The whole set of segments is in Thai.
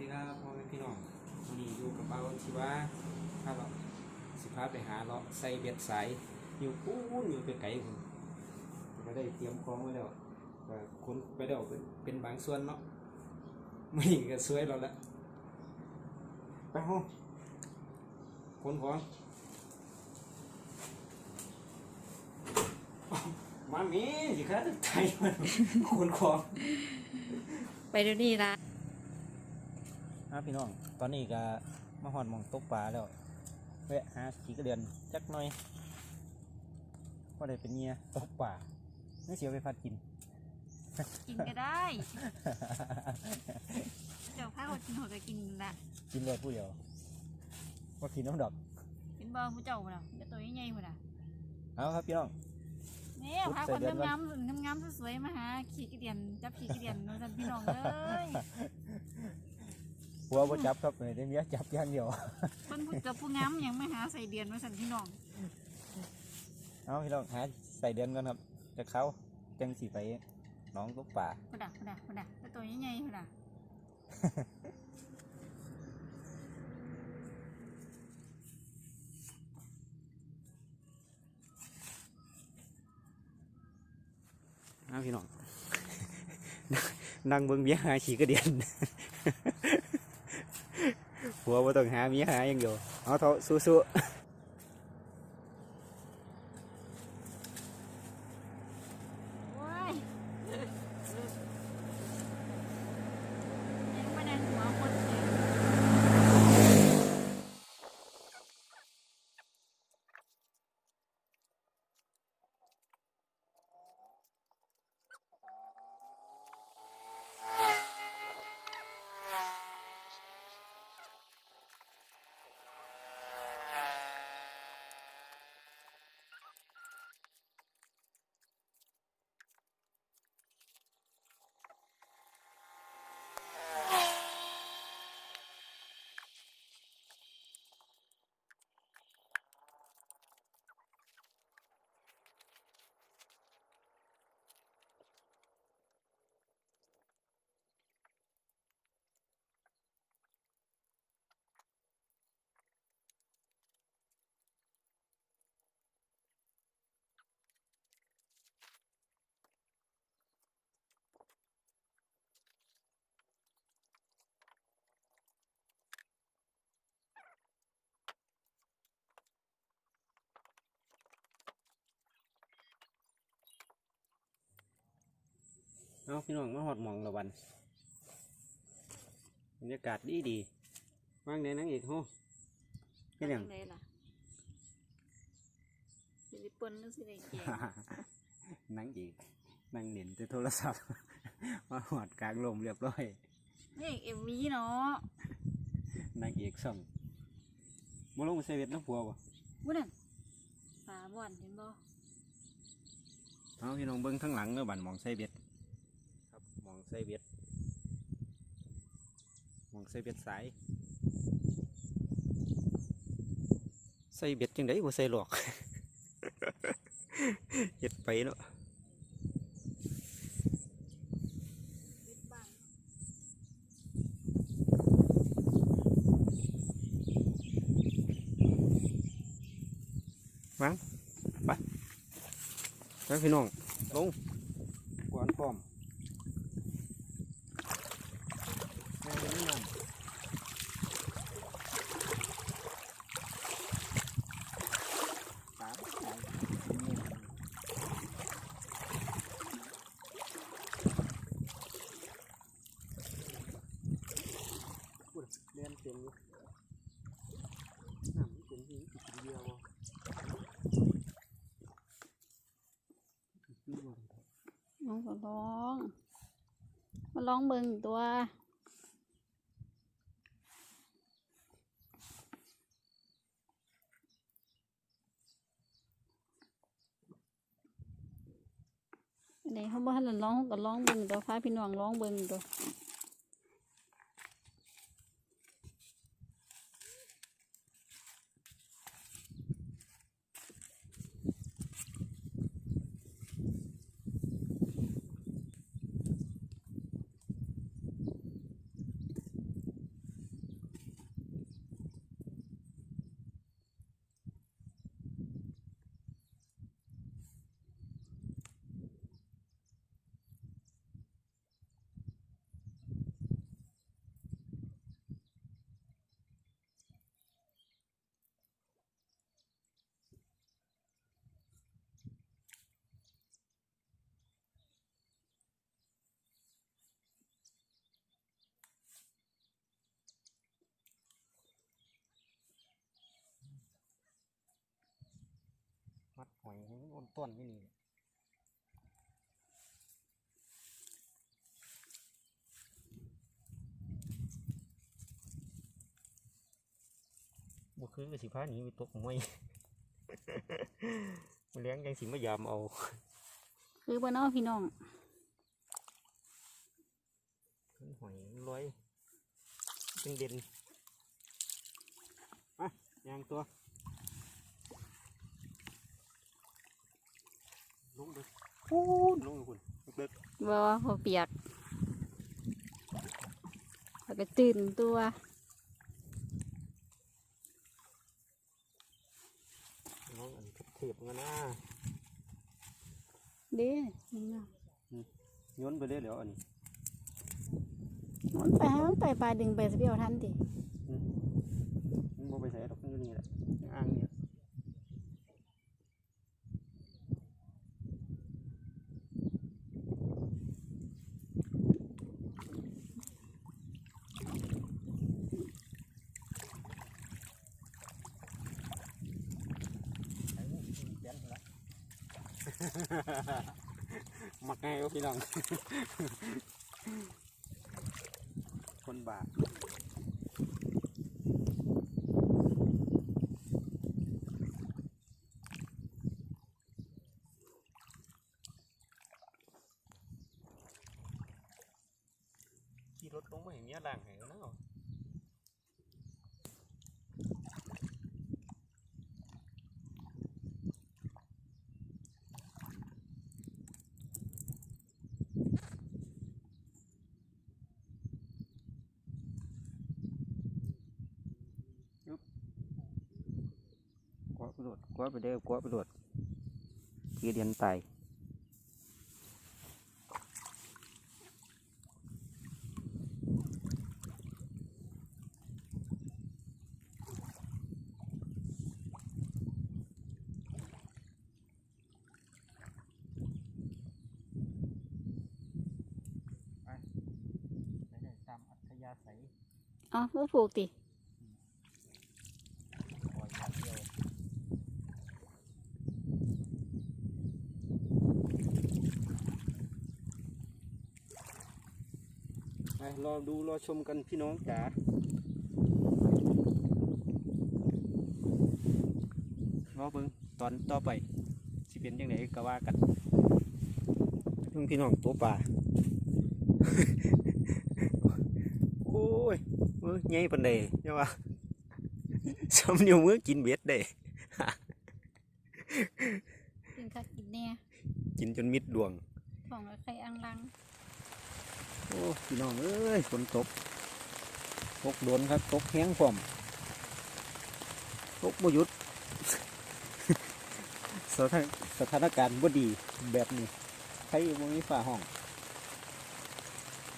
ดีครับพ่อแม่พี่น้องวันนี้อยู่กับเบาชีวะถ้าเราสิพาไปหาเลาใส่เบ็ดสายอยู่ปูนอยู่ไกลๆคุณก็ได้เตรียมของไว้แล้วก็คนไปแล้วเป็นเป็นบางส่วนเนาะไม่ก็สวยเราละไปห้องคนของมามีสิครับไทยมันคนของไปเดี๋ยวนี้ละ ครับพี่น้อง ตอนนี้ก็มาหอนหมองตกปลาแล้วแวะหาขี่กระเดือนจักหน่อยก็ได้เป็นเงียตกปลาไม่เสียไปพัดกิน กินก็ได้ เดี๋ยวข้าวกินหัวก็กินละกินเลยผู้เดียวว่ากินน้ำดอกกินบ่ผู้เจ้าพุ่นน่ะเดี๋ยวตัวใหญ่ๆพุ่นน่ะเอาครับพี่น้องเนี่ยพุดพาใส่คนเดือนก่อนงามๆงามๆสวยๆมาหาขี่กระเดียนจับขี่กระเดียนนู่นสั่นพี่น้องเลย หัวบ่จับครับเลยได้เมียจับอย่างเดียวเพิ่นพูดกับผู้งามยังมาหาใส่เดียนมาสั่นพี่น้องเอาพี่น้องหาใส่เดือนก่อนครับจะเข้าจังสีไปหน้องตกปลาพุ่นน่ะพุ่นน่ะพุ่นน่ะเดี๋ยวตัวใหญ่ๆพุ่นน่ะเอาพี่น้องนั่งเบิ่งเมียหาขี่กระเดียน หัวบ่ต้องหาเมียหาอย่างเดียวเอาเถอะสู้ๆ เอาพี่น้องมาหอดหมองละวันบรรยากาศดีดีว่างในนังเอกโฮแค่ยังเลยล่ะสิริปนหรือสิริเกียนังเอกนั่งเด่นแต่โทรศัพท์ มาหอดกลางลมเรียบร้อยนี่เอ็มวีเนาะนางเอกส่องมาลงเซเว่นน้ำผัวบ่วุ้นนั่นปลาบ่อนเห็นบ่เอาพี่น้องเบิ้งข้างหลังเด้อบันหมองไซเบ็ด ครับหมองไซเบ็ดหมองไซเบ็ดสายใส่เบ็ดจังไดบ่ใส่หลอก เฮ็ดไปเนาะ ยึดบ้าง แล้วพี่น้องลงกวนพร้อมแม่เป็นนี่น้องสามสายพูดเรียนเต็มอยู่น้ำมันเป็นที่กินเดียวบ่ น้อง ก็ร้อง มาร้องเบิงตัวอันนี้เขาบอกให้เราร้องก็ร้องเบิงตัวพาพี่น้องร้องเบิงตัว มันอ้นต้นไม่นี่บุคือกับสิพ้าหนีไปตกมวยมันเลี้ยงยังสิมายามเอา คือบ่เนาะพี่น้องหอยลอยจึงเด่นอะยางตัว ลงเด้อพูนลงเลยคุณเด็กบ่ว่าพอเปียกแล้วก็ตื่นตัวน้องอันนี้เทปกันนะเด้นี่เนาะย้อนไปเลยเดี๋ยวอันนี้มันไปหามันไปปลาดึงไปสิเปียวทันติมันบ่ไปใส่ดอกมันอยู่นี่แหละในอ่างเนี่ย หมักง่ายก็พี่น้อง คนบาปขี่รถลงมาเห็นเมียล่างให้แล้วเนาะกวาด ไปโดดกวาดไปเด้อกวาดไปโดดกีเดียนตายตามอัธยาศัยอ๋อบ่ผูกติ ปล่อยอย่างเดียวไป รอดูรอชมกันพี่น้องจ๋ารอเบิ่งตอนต่อไปสิเป็นยังไงก็ว่ากันเพิ่งพี่น้องตัวป่าโอ้ยมือใหญ่ปานใดใช่ปะสมนิ้วมือกินเบ็ดได้กินคักกินแน่กินจนมิดดวงท้องก็ไข่อังลัง โอ้พี่น้องเอ้ยฝนตกตกโดนครับตกแห้งพร้อมตกบ่หยุดสถานสถานการณ์บ่ดีแบบนี้ใครบ่มีฝาห้อง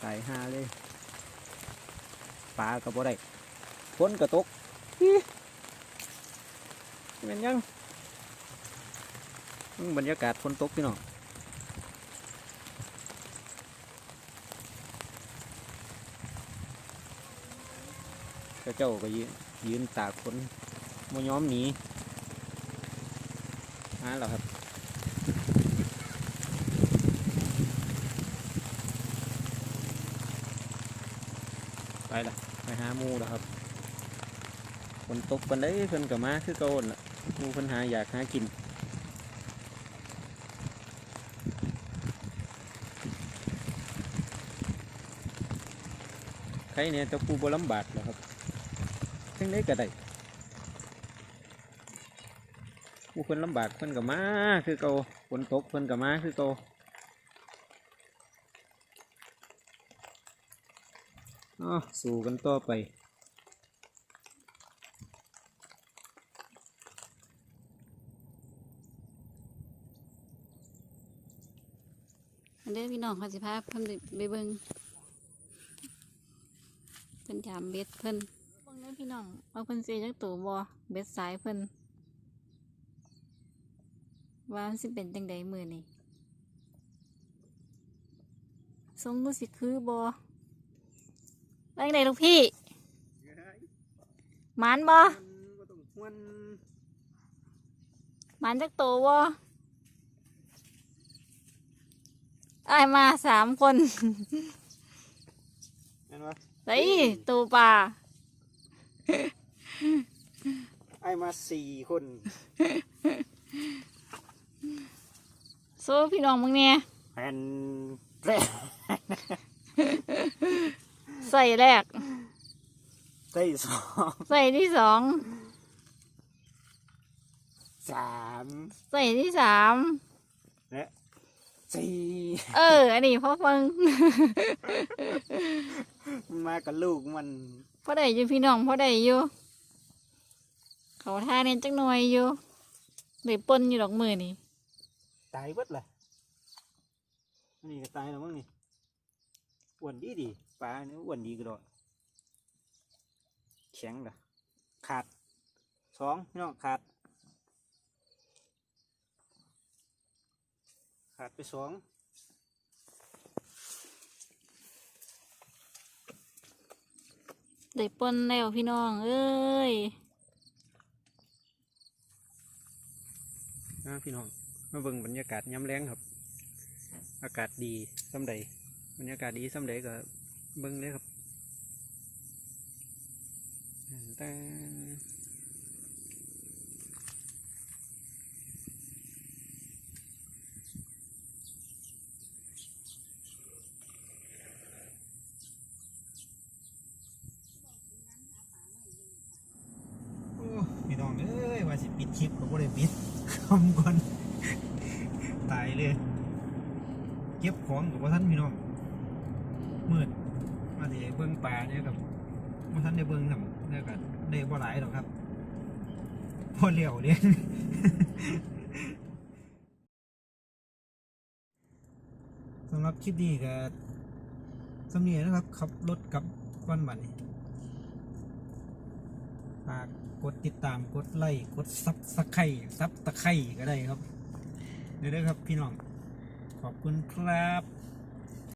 ตายหาเลยปลาก็บ่ได้ฝนก็ตกอิ๊ะแม่นยังบรรยากาศฝนตกพี่น้อง ระเจ้าก็ยืนยืนตากฝนมย้อมหนีมาแล้วครับไปละไปหามูแล้วครับฝนตกปันได้เพิ่นกับมาคือเก่าหั่นล่ะมูเพิ่นหาอยากหากินใครเนี่ยจะปูบลำบากเหรอครับ ทั้งได้ก็ได้ผู้คนลำบากเพิ่นกับมาคือเก่าฝนตกเพิ่นกับมาคือเก่าอ๋อสู้กันต่อไปอันเด้อพี่น้องขาสิพาเพิ่นไปไปเบิ่งเพิ่นยามเบ็ดเพิ่น แม่พี่น้องเอาเพิ่นซื้อจักตัวบอเบ็ดสายเพิ่นว่าสิเป็นจังไดมือนี่ทรงมือสิคือบอว่าจังไดลูกพี่มันบอมันจักโตวอไอมาสามคนเใส่ตัวปลา ไอ้มาสี่คนสู้พี่น้องมึงเนี่ยแผ่นแรกใส่แรกได้สองใส่ที่สองสามใส่ที่สามและสี่เออ อันนี้พ่อฟังมากับลูกมันพ่ อได้อยู่พี่น้องพ่อได้อยู่เขาท่าเนี่ยจังหน่อยอยู่ได้ปนอยู่ดอกมือนี่ตายเบิดเลยอันนี่ก็ตายแล้วมั้งนี่อ้วนดีดีปลาเนี่ยอ้วนดีกระโดดแข็งเลยขาดสองพี่น้องขาดขาดไปสอง ได้ปนแล้วพี่น้องเอ้ยนะพี่น้องมาเบิ่งบรรยากาศย้ำแรงครับ อากาศดีซ้ำใดบรรยากาศดีซ้ำใดก็เบิ่งเลยครับแต่โอ้พี่น้องเอ้ยว่าสิปิดค ลิปก็บ่ได้ปิดคำก่อนตายเลย เก็บของกับว่าท่านพี่น้องมืดมาสิเบิ่งปลาเนี่ยกับว่าท่านได้เบิ่งทำเนี่ยกันได้บ่หลายหรอกครับพอเหลียวเด้สำหรับคลิปนี้ก็สำเนียงนะครับขับรถกับวันบันนี้ฝาก กดติดตามกดไลค์กดซับสไครซับตะไคร่ก็ได้ครับเดี๋ยครับพี่น้องขอบคุณครับ